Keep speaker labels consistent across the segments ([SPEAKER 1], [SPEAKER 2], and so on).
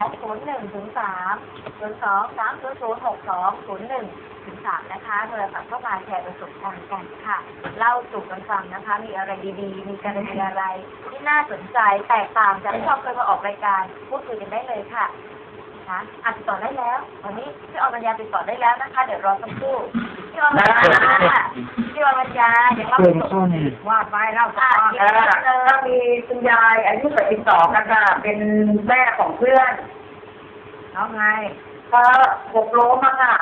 [SPEAKER 1] ศูนย์หนึ่งถึงสามศูนย์สองสามศูนย์ศูนย์หกสองศูนย์หนึ่งถึงสามนะคะโทรศัพท์เข้ามาแชร์ประสบการณ์กันค่ะ เล่าสู่กันฟังนะคะ มีอะไรดีๆ มีกรณีอะไรที่น่าสนใจแตกต่างจากที่เราเคยมาออกรายการพูดคุยกันได้เลยค่ะ คะอะติดต่อได้แล้ววันนี้พี่ออรัญญาติดต่อได้แล้วนะคะ เดี๋ยวรอสักครู่พี่ออรัญญาพี่ออรัญญาเดี๋ยวเราไปส่ง
[SPEAKER 2] ว่าไปเล่าต่อ
[SPEAKER 1] อะ
[SPEAKER 3] เออถ้ามีคุณยายอายุแปดสิบสองนะคะเป็นแม่ของเพื่อน
[SPEAKER 2] แล้วไง
[SPEAKER 3] ก็หกล้มอะค่ะ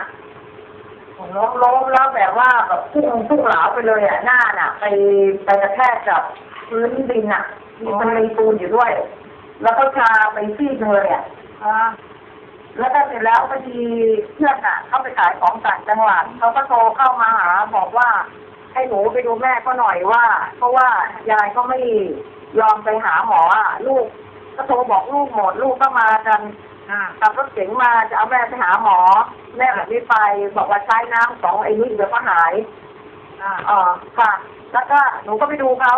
[SPEAKER 3] หกล้มล้มแล้วแบบว่าแบบพุ่งพุ่งเหลาไปเลยอะหน้าน่ะ ไปไปกระแทกกับพื้นดินอะ มีมันมีปูนอยู่ด้วย แล้วก็ชาไปซีดเลยอะ
[SPEAKER 2] เออ
[SPEAKER 3] แล้วก็เสร็จแล้วพอดีเพื่อนอะเขาไปขายของต่างจังหวัดเขาก็โทรเข้ามาหาบอกว่าให้หนูไปดูแม่ก็หน่อยว่า เพราะว่ายายก็ไม่ยอมไปหาหมออะลูก ก็โทรบอกลูกหมดลูกก็มากันขับรถเก๋งมาจะเอาแม่ไปหาหมอ แม่แบบนี้ไปบอกว่าใช้น้ำสองไอ้นี่เดี๋ยวก็หาย
[SPEAKER 2] อ่า
[SPEAKER 3] เออค่ะ แล้วก็หนูก็ไปดูเขา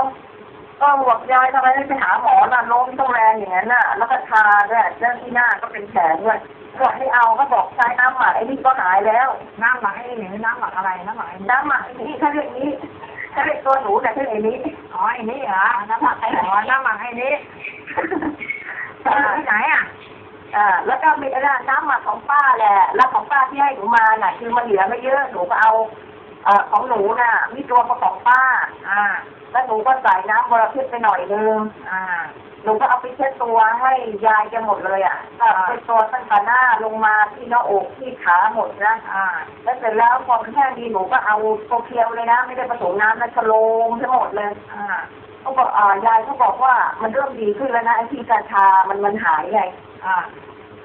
[SPEAKER 3] ก็บอกยายทำไมไม่ไปหาหมอน่ะล้มต้องแรงอย่างนั้นน่ะ แล้วก็ชาด้วยเรื่องที่หน้าก็เป็นแผลด้วยบอกให้เอาก็บอกใช้น้ำหมักไอ้นี่ก็หายแล้ว
[SPEAKER 2] น้ำหมักไอ้นี่น้ำหมักอะไรน้ำหมักไอ้นี่
[SPEAKER 3] น้ำหมักไอ้นี่เขาเรียกนี้เขาเรียกตัวหนูแต่เขาเรียกไอ้นี้
[SPEAKER 2] อ๋อไอ้นี่เหรอน้ำหมักไอ้อ๋อน้ำหมักไอ้นี่ที่ไหนอะ
[SPEAKER 3] อ่าแล้วก็มีอะไรน้ำหมักของป้าแหละ แล้วของป้าที่ให้หนูมาน่ะ คือมันเหลือไม่เยอะหนูก็เอาเอของหนูน่ะมีตัวประกอบป้า
[SPEAKER 2] อ่า
[SPEAKER 3] แล้วหนูก็ใส่น้ำบรพิษไปหน่อยนึง
[SPEAKER 2] อ่า
[SPEAKER 3] หนูก็เอาไปเช็ดตัวให้ยายแกหมดเลยอะเช็ดตัวตั้งแต่หน้าลงมาที่หน้าอกที่ขาหมดนะ
[SPEAKER 2] อ่า
[SPEAKER 3] แล้วเสร็จแล้วพอมันแห้งดีหนูก็เอาโซเคียวเลยนะไม่ได้ผสมน้ำนะชโลมทั้งหมดเลย
[SPEAKER 2] อ่า
[SPEAKER 3] เขาบอกอ่ายายเขาบอกว่ามันเริ่มดีขึ้นแล้วนะไอ้ที่กาชามันมันหายไง
[SPEAKER 2] อ่า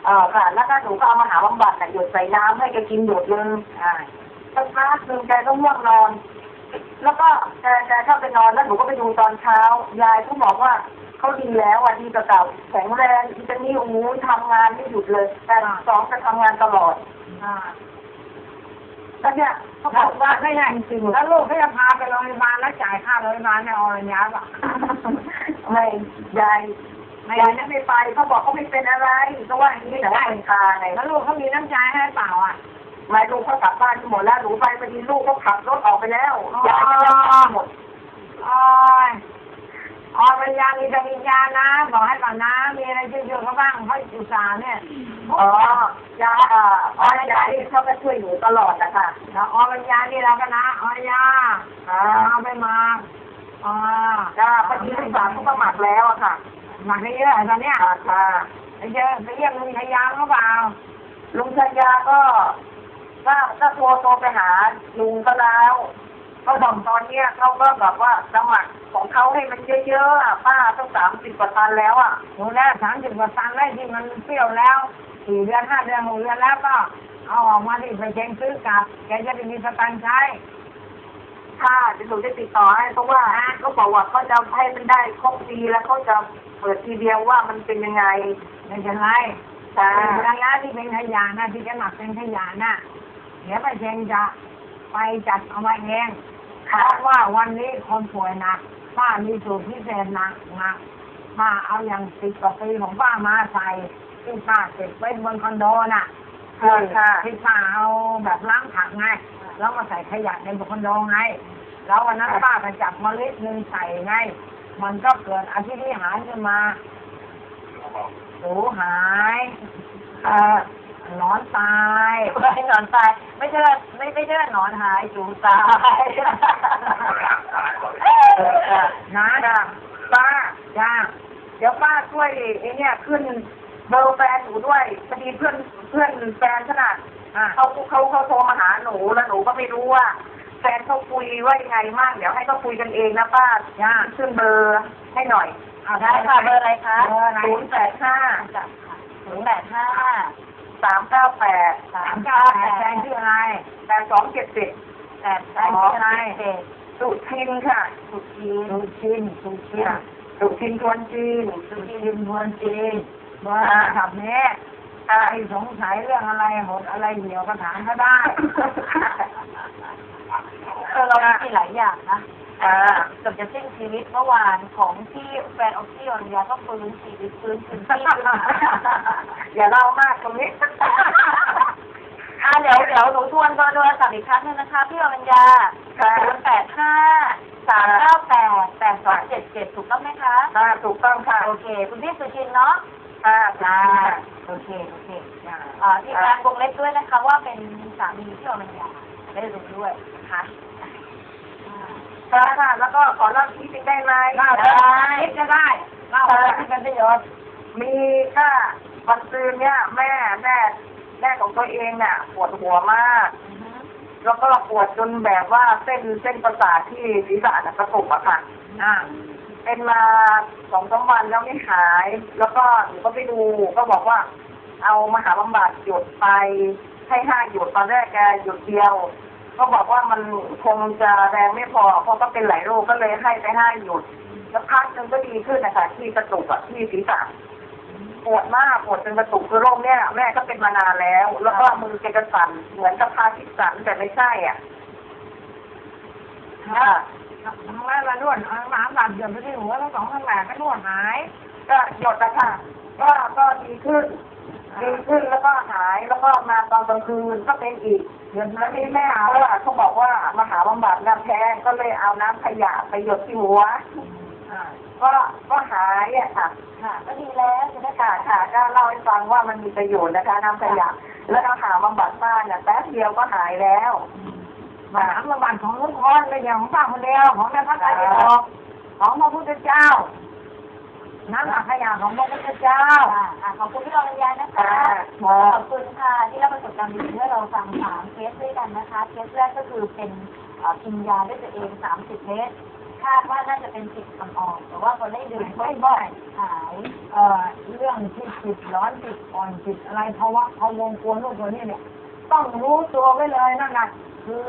[SPEAKER 3] เออค่ะแล้วก็หนูก็เอามาหาบำบัดน่ะหยดใส่น้ำให้แกกินหยดนึง
[SPEAKER 2] อ่า
[SPEAKER 3] สักพักหนึ่งแกก็ง่วงนอน แล้วก็แกแกเข้าไปนอนแล้วหนูก็ไปดูตอนเช้า ยายเขาบอกว่าเขาดีแล้วอะดีกว่าเก่าแข็งแรงอีตานี่โอ้โหทำงานไม่หยุดเลย แต่สองจะทำงานตลอด
[SPEAKER 2] อ่า
[SPEAKER 3] แล้วเนี่ยเขา
[SPEAKER 2] เขา
[SPEAKER 3] บบอ
[SPEAKER 2] อกก
[SPEAKER 3] ว่า
[SPEAKER 2] ว่าไม่ใช่จริงๆแล้วลูกเขาจะพาไปโรงพยาบาลแล้วจ่ายค่าโรงพยาบาลเนี่ยอรยาป่ะ
[SPEAKER 3] ไม่ยายยายนั่นไม่ไปเขาบอกเขาไม่เป็นอะไรเขาว่าอย่างนี้แต่ว่าเป็นตาไง
[SPEAKER 2] แล้วลูกเขามีน้ำใจให้เปล่าอะ
[SPEAKER 3] หมายลูกเขากลับบ้านหมดแล้วหนูไปพอดีลูกเขาขับรถออกไปแล้วยายก็ยังไม่หมด
[SPEAKER 2] โอ้ยออรยามีแต่วิญญาณนะ บอกให้ก่อนนะ มีอะไรช่วยๆเขาบ้างเขาอุตส่าห์เนี่ย
[SPEAKER 3] อ๋อยายอ่าอ๋อยายเขาก็ช่วยหนูตลอดนะคะ
[SPEAKER 2] แล้วอรยานี่เราก็นะอรยา
[SPEAKER 3] อ่า
[SPEAKER 2] เอาไปมาอ่า
[SPEAKER 3] จ้าพอดีลูกสาวเขาก็หมักแล้วอะค่ะ
[SPEAKER 2] หมักได้เยอะตอนเนี้ย
[SPEAKER 3] ค่ะค่ะ
[SPEAKER 2] ไปเยอะไปเยี่ยมลุงชายาเขาเปล่า
[SPEAKER 3] ลุงชัญญาก็ ก็ก็โทรโทรไปหาลุงก็แล้วเขาบอกตอนเนี้ยเขาก็แบบว่าสมัครของเขาให้มันเยอะๆอะป้าต้องสามสิบกว่าตันแล้วอะ
[SPEAKER 2] ดูแลสามสิบกว่าตันได้ที่มันเปรี้ยวแล้วสี่เดือนห้าเดือนหกเดือนแล้วก็เอาออกมาที่ไปเช็งซื้อกลับแกจะได้มีสตังค์ใช้
[SPEAKER 3] ค่ะเดี๋ยวหนูจะติดต่อให้เพราะว่าเขาบอกว่าเขาจะให้มันได้ครบปีแล้วเขาจะเปิดทีเดียวว่ามันเป็นยังไง
[SPEAKER 2] ไม่เป็นไร
[SPEAKER 3] ค่ะ
[SPEAKER 2] ระยะที่เป็นขยะนะที่จะหมักเป็นขยะน่ะ เดี๋ยวไปเชงจะไปจัดเอามาเองเพ
[SPEAKER 3] ค่ะ
[SPEAKER 2] ราะว่าวันนี้คนป่วยหนักป้ามีสูตรพิเศษหนักหนักป้าเอาอย่างสิบกว่าปีของป้ามาใส่ที่ป้าเก็บไว้บนคอนโดน่ะ
[SPEAKER 3] ค่ะค่ะ
[SPEAKER 2] ที่ป้าเอาแบบล้างผักไงแล้วมาใส่ขยะในบนคอนโดไง แล้ววันนั้นป้าไปจับเมล็ดหนึ่งใส่ไง มันก็เกิดอภินิหารขึ้นมาสูหาย
[SPEAKER 3] เอ่อ
[SPEAKER 2] ห นอนตาย
[SPEAKER 1] ไม่หนอนตาย ไม่ใช่ว่าไม่ไม่ใช่ว่าหนอนหายจูตาย
[SPEAKER 3] เออค่ะ
[SPEAKER 2] นะ
[SPEAKER 3] ค่ะป้า
[SPEAKER 2] จ้า
[SPEAKER 3] เดี๋ยวป้าช่วยไอ้เนี่ยขึ้นเบอร์แฟนหนูด้วยพอดีเพื่อนเพื่อนแฟนขนาด
[SPEAKER 2] อะ
[SPEAKER 3] เขาเขาเขาโทรมาหาหนูแล้วหนูก็ไม่รู้ว่าแฟนเขาคุยว่ายังไงมั่งเดี๋ยวให้เขาคุยกันเองนะป้า
[SPEAKER 2] จ้า
[SPEAKER 3] ขึ้นเบอร์ให้หน่อย
[SPEAKER 2] เอา
[SPEAKER 1] ได้ค่ะเบอร์อะไรคะ
[SPEAKER 2] เบอร์อะไร
[SPEAKER 3] ศูนย์แปดห้า
[SPEAKER 1] จับค่ะศูนย์แปดห้า
[SPEAKER 3] สามเก้าแปด
[SPEAKER 1] สา
[SPEAKER 2] สามม
[SPEAKER 1] เก้า
[SPEAKER 2] เก้า
[SPEAKER 1] แป
[SPEAKER 2] แปด
[SPEAKER 1] ด
[SPEAKER 2] แฟนชื่ออะไร
[SPEAKER 3] แปดสองเจ็ดสิบ
[SPEAKER 1] แปดสองอะไร
[SPEAKER 3] สุทินค่ะ
[SPEAKER 1] สุขี
[SPEAKER 2] สุชินสุชิน
[SPEAKER 3] สุทินทวนจีน
[SPEAKER 2] สุชินพวนจีนเบอร์โทรศัพท์นี้ใครสงสัยเรื่องอะไรหดอะไรเหี่ยวก็ถามเขาได้
[SPEAKER 1] เออเรามีหลายอย่างนะ
[SPEAKER 3] อ่า
[SPEAKER 1] เกือบจะสิ้นชีวิตเมื่อวานของที่แฟนออกที่ออนยาก็ฟื้นชีวิตฟื้นคืนชีพขึ้นมา
[SPEAKER 3] อย่าเล่ามากตรงนี้
[SPEAKER 1] อ่าเดี๋ยวเดี๋ยวหนูทวนเบอร์โทรศัพท์อีกครั้งหนึงนะคะ พี่อรัญญา
[SPEAKER 3] ค่ะ
[SPEAKER 1] ศูนย์แปดห้าสามเก้าแปดแปดสองเจ็ดเจ็ดถูกต้องไหมคะ
[SPEAKER 3] ค่ะถูกต้องค่ะ
[SPEAKER 1] โอเค คุณพี่สุชินเนาะ
[SPEAKER 3] ค่ะ
[SPEAKER 1] อ่า
[SPEAKER 3] ค่ะ
[SPEAKER 1] โอเค โอเคอ่าที่การวงเล็บด้วยนะคะ ว่าเป็นสามีพี่อรัญญาได้รู้ด้วยนะคะอ่า
[SPEAKER 3] ค่ะค่ะแล้วก็ขอเล่าที่จริงได้ไหม
[SPEAKER 1] ได้
[SPEAKER 2] คิดจะได้เล่าอะไรที่เป็นประโยชน์
[SPEAKER 3] มีค่ะวันซืนเนี่ยแม่แม่แม่ของตัวเองเนี่ยปวดหัวมาก แล้วก็ปวดจนแบบว่าเส้นเส้นประสาทที่ศีรษะน่ะกระตุกอะค่ะ
[SPEAKER 2] อ่า
[SPEAKER 3] เป็นมาสองสามวันแล้วไม่หาย แล้วก็หนูก็ไปดูก็บอกว่า เอามาหาบำบัดหยุดไปให้ห้าหยุดตอนแรกแกหยุดเดียว ก็บอกว่ามันคงจะแรงไม่พอเพราะก็เป็นหลายโรคก็เลยให้ไปห้าหยุดแล้วพักหนึงก็ดีขึ้นนะคะที่กระตุกอะที่ศีรษะปวดมากปวดจนกระตุกคือโรคเนี้ยแม่ก็เป็นมานานแล้ว แล้วก็มือแกจะสั่นเหมือนกับพาทิตสั่นแต่ไม่ใช่อะค่ะ
[SPEAKER 2] ทำไมละนวดเอาน้ำหลับเดือดไปที่หัวทั้งสองข้างแหลกก็นวดหาย
[SPEAKER 3] ก็หยดนะคะก็ก็ดีขึ้น ดีขึ้นแล้วก็หายแล้วก็มาตอนกลางคืนก็เป็นอีก
[SPEAKER 2] เดือด
[SPEAKER 3] แล้วที่แม่เขาอะเขาบอกว่ามาหาบำบัดน้ำแพงก็เลยเอาน้ำขยะไปหยดที่หัว
[SPEAKER 2] อ่า
[SPEAKER 3] ก็ก็หายอะค่ะ
[SPEAKER 1] ค่ะก็ดีแล้วจะได้
[SPEAKER 3] ค่ะค่ะก็เล่าให้ฟังว่ามันมีประโยชน์นะคะน้ำขยะแล้วเอาหาบำบัดบ้านเนี่ยแป๊บเดียวก็หายแล้ว
[SPEAKER 2] มาถามประวัติของลุงพรไม่ใช่ของป้าคนเดียวของแม่พระไตรปิฎกของพระพุทธเจ้า น้ำอักขยาของพระพุทธเจ้า
[SPEAKER 1] ค่ะอะขอบคุณพี่อรัญญานะคะ
[SPEAKER 3] ค่ะ
[SPEAKER 1] ขอบคุณค่ะที่เราประสบการณ์ดีๆให้เราฟังสามเคสด้วยกันนะคะ เคสแรกก็คือเป็นเอ่อกินยาด้วยตัวเอง30เม็ดคาดว่าน่าจะเป็นจิตอ่อนๆแต่ว่าพอได้ดื่ม
[SPEAKER 2] ไม่
[SPEAKER 1] ก็
[SPEAKER 2] บ่อย
[SPEAKER 1] หาย
[SPEAKER 2] เอ่อเรื่องที่จิตร้อนจิตอ่อนจิตอะไรเพราะว่าพอวงกวนโรคตัวนี้เนี่ย ต้องรู้ตัวไว้เลยนั่นนะคือ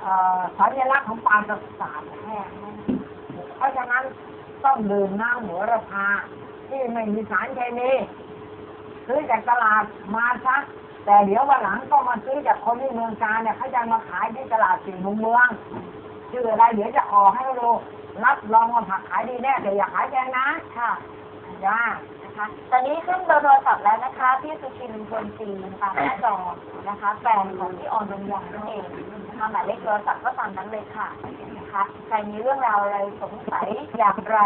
[SPEAKER 2] เอ่อสัญลักษณ์ของปานประสาทแห้งนั่นเพราะฉะนั้น ต้องดื่มน้ำหัวระพาที่ไม่มีสารเคมีซื้อจากตลาดมาซะแต่เดี๋ยววันหลังก็มาซื้อจากคนที่เมืองการเนี่ยเขาจะมาขายที่ตลาดสี่มุมเมืองชื่ออะไรเดี๋ยวจะออกให้ดูรับรองว่าผักขายดีแน่แต่อย่าขายแพงนะ
[SPEAKER 1] ค่ะ
[SPEAKER 2] จ้า
[SPEAKER 1] นะคะ ตอนนี้ขึ้นเบอร์โทรศัพท์แล้วนะคะพี่สุชินพลจีนตามหน้าจอนะคะ แฟนของพี่ออนดวงยางนั่นเองนะคะหมายเลขโทรศัพท์ก็ตามนั้นเลยค่ะนะคะใครมีเรื่องราวอะไรสงสัยอย่างไร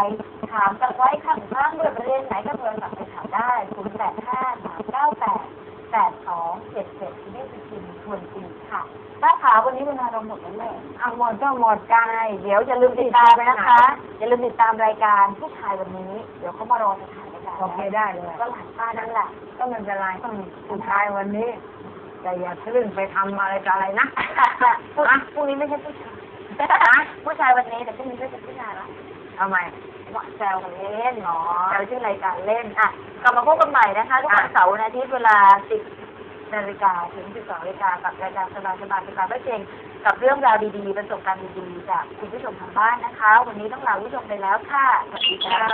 [SPEAKER 1] ถามกันไว้ข้างข้างด้วยประเด็นไหนก็โทรศัพท์ไปถามได้ 0 8 5 3 9 8 8 2 7 7พี่สุชินพลจีน ค่ะป้าขาวันนี้เวลาเราหมดแล้วเลย
[SPEAKER 2] เอาหมดก็หมดกัน
[SPEAKER 1] เดี๋ยวอย่าลืมติดตามไปนะคะ อย่าลืมติดตามรายการผู้ชายวันนี้ เดี๋ยวเขามารอจะถ่ายรายการ
[SPEAKER 2] โอเคได้เลย
[SPEAKER 1] ก็หลานป้านั่นแหละ
[SPEAKER 2] ก็ไม่เป็นไรสุดท้ายวันนี้ แต่อย่าทะลึ่งไปทำอะไรต่ออะไรนะ
[SPEAKER 1] พรุ่งพรุ่งนี้ไม่ใช่ผู้ชายผู้ชายวันนี้แต่พรุ่งนี้ก็จะผู้ชายละ
[SPEAKER 2] ทำไม
[SPEAKER 1] ว่าแซวกันเล่นเนาะแซวชื่อรายการเล่นอะกลับมาพบกันใหม่นะคะทุกวันเสาร์วันอาทิตย์เวลา10 นาฬิกาถึง 12นาฬิกากับรายการสบายสบายสบายไม่เจงกับเรื่องราวดีๆ ประสบการณ์ดีๆ จากคุณผู้ชมทางบ้านนะคะ วันนี้ต้องลาคุณผู้ชมไปแล้วค่ะสวัสดีค่ะ